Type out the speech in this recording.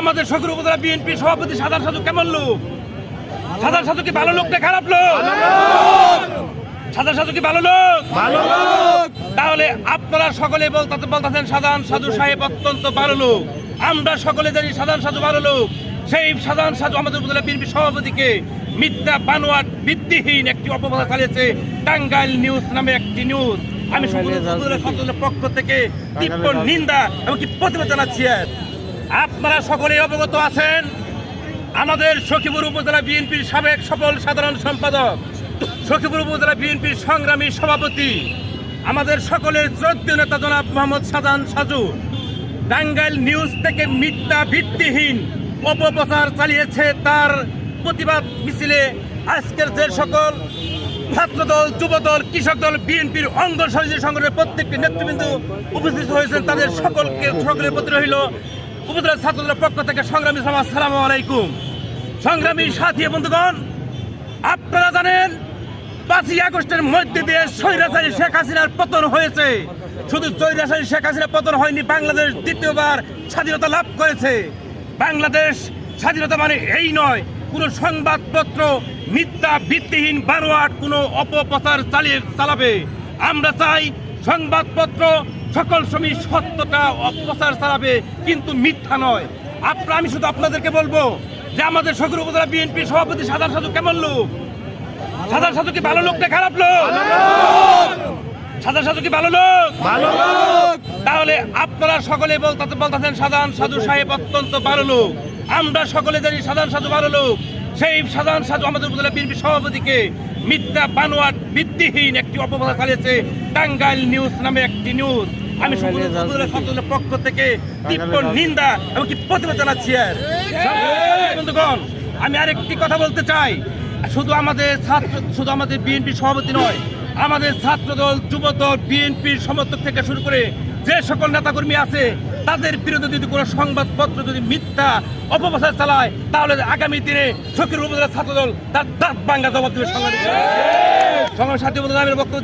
আমাদের শকুর উপজেলা বিএনপি সভাপতি সাধারণ সাধু কেমন লোক? সাধারণ সাধু কি ভালো লোক না খারাপ লোক? সাধারণ সাধু কি ভালো লোক? ভালো লোক। তাহলে আপনারা সকলে বলতে বলতেছেন সাধারণ সাধু সাহেব অত্যন্ত ভালো লোক। আমরা সকলে জানি সাধারণ সাধু ভালো লোক। সেই সাধারণ সাধু আমাদের উপজেলা বিএনপি সভাপতিকে মিথ্যা বানোয়াট ভিত্তিহীন একটি অপবাদ চালিয়েছে টাঙ্গাইল নিউজ নামে একটি নিউজ। আমি সকল পক্ষ থেকে তীব্র নিন্দা এবং কি প্রতিবাদ জানাচ্ছি। আপনারা সকলে অবগত আছেন, আমাদের সখীপুর উপজেলা বিএনপির সাবেক সফল সাধারণ সম্পাদক, সখীপুর উপজেলা বিএনপির সংগ্রামী সভাপতি, আমাদের সকলের শ্রদ্ধেয় নেতা জনাব মোহাম্মদ সাজান সাজু। টাঙ্গাইল নিউজ থেকে মিথ্যা ভিত্তিহীন অপপ্রচার চালিয়েছে তার প্রতিবাদ মিছিলে আজকের যে সকল ছাত্রদল, যুবদল কৃষক দল বিএনপির অঙ্গ সহযোগী সংগঠনের প্রত্যেকটি নেতৃবৃন্দ উপস্থিত হয়েছেন, তাদের সকলকে সকলের প্রতি রইল উপজেলা ছাত্রদলের পক্ষ থেকে সংগ্রামী সমাজ সালাম আলাইকুম। সংগ্রামী সাথী বন্ধুগণ, আপনারা জানেন, পাঁচই আগস্টের মধ্যে দিয়ে স্বৈরাচারী শেখ হাসিনার পতন হয়েছে। শুধু স্বৈরাচারী শেখ হাসিনার পতন হয়নি, বাংলাদেশ দ্বিতীয়বার স্বাধীনতা লাভ করেছে। বাংলাদেশ স্বাধীনতা মানে এই নয়, কোনো সংবাদপত্র, মিথ্যা, ভিত্তিহীন বানোয়াট কোনো অপপ্রচার চালিয়ে চালাবে। আমরা চাই সংবাদপত্র সকল সময় সত্যটা অপপ্রচার চালাবে কিন্তু মিথ্যা নয়। আপনার আমি শুধু আপনাদেরকে বলব যে আমাদের সকল উপজেলা বিএনপি সভাপতি সাধারণ সাধু কেমন লোক? সাধারণ সাধু কি ভালো লোক না খারাপ লোক? সাধারণ সাধু কি ভালো লোক? ভালো লোক। তাহলে আপনারা সকলে বলতে বলতেছেন সাধারণ সাধু সাহেব অত্যন্ত ভালো লোক। আমরা সকলে জানি সাধারণ সাধু ভালো লোক। সেই সাধারণ সাধু আমাদের উপজেলা বিএনপি সভাপতিকে মিথ্যা বানোয়াট ভিত্তিহীন একটি অপবাদ চালিয়েছে টাঙ্গাইল নিউজ নামে একটি নিউজ। আমি সকল উপজেলা ছাত্রদের পক্ষ থেকে তীব্র নিন্দা এবং কি প্রতিবাদ জানাচ্ছি বন্ধুগণ আমি আরেকটি কথা বলতে চাই। শুধু আমাদের ছাত্র শুধু আমাদের বিএনপি সভাপতি নয় আমাদের ছাত্রদল যুবদল বিএনপির সমর্থক থেকে শুরু করে যে সকল নেতাকর্মী আছে তাদের বিরুদ্ধে যদি কোনো সংবাদপত্র যদি মিথ্যা অপপ্রচার চালায় তাহলে আগামী দিনে শকির উপজেলা ছাত্রদল তার দাঁত বাঙ্গা জবাব দেবে সংগ্রামী সংগ্রামী সাথী বন্ধু আমি বক্তব্য